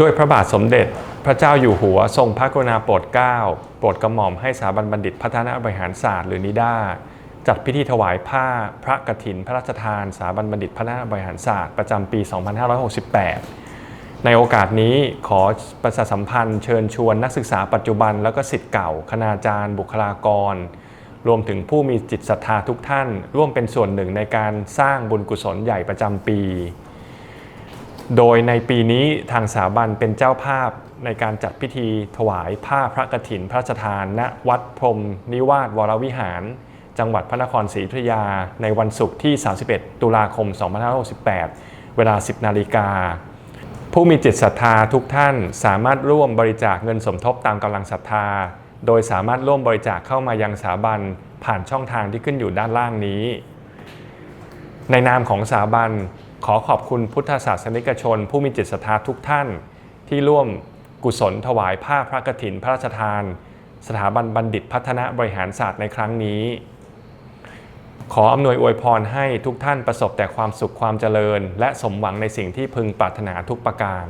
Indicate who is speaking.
Speaker 1: ด้วยพระบาทสมเด็จพระเจ้าอยู่หัวทรงพระกรุณาโปรดเกล้าโปรดกระหม่อมให้สถาบันบัณฑิตพัฒนาบริหารศาสตร์หรือนิด้าจัดพิธีถวายผ้าพระกฐิน พระราชทานสถาบันบัณฑิตพัฒนาบริหารศาสตร์ประจำปี 2568 ในโอกาสนี้ขอประชาสัมพันธ์เชิญชวนนักศึกษาปัจจุบันแล้วก็สิทธิ์เก่า คณาจารย์ บุคลากร รวมถึงผู้มีจิตศรัทธาทุกท่าน ร่วมเป็นส่วนหนึ่งในการสร้างบุญกุศลใหญ่ประจำปี โดยในปีนี้ทางสถาบันเป็นเจ้าภาพในการจัดพิธีถวายผ้าพระกฐินพระราชทาน ณวัดพรมนิวาสวรวิหาร จังหวัดพระนครศรีอยุธยา ในวันศุกร์ที่ 31 ตุลาคม 2568 เวลา 10 นาฬิกา ผู้มีจิตศรัทธาทุกท่านสามารถร่วมบริจาคเงินสมทบตามกำลังศรัทธา โดยสามารถร่วมบริจาคเข้ามายังสถาบันผ่านช่องทางที่ขึ้นอยู่ด้านล่างนี้ ในนามของสถาบัน ขอขอบคุณพุทธศาสนิกชน ผู้มีจิตศรัทธาทุกท่าน ที่ร่วมกุศลถวายผ้าพระกฐินพระราชทาน สถาบันบัณฑิตพัฒนาบริหารศาสตร์ในครั้งนี้ ขออำนวยอวยพรให้ทุกท่านประสบแต่ความสุขความเจริญ และสมหวังในสิ่งที่พึงปรารถนาทุกประการ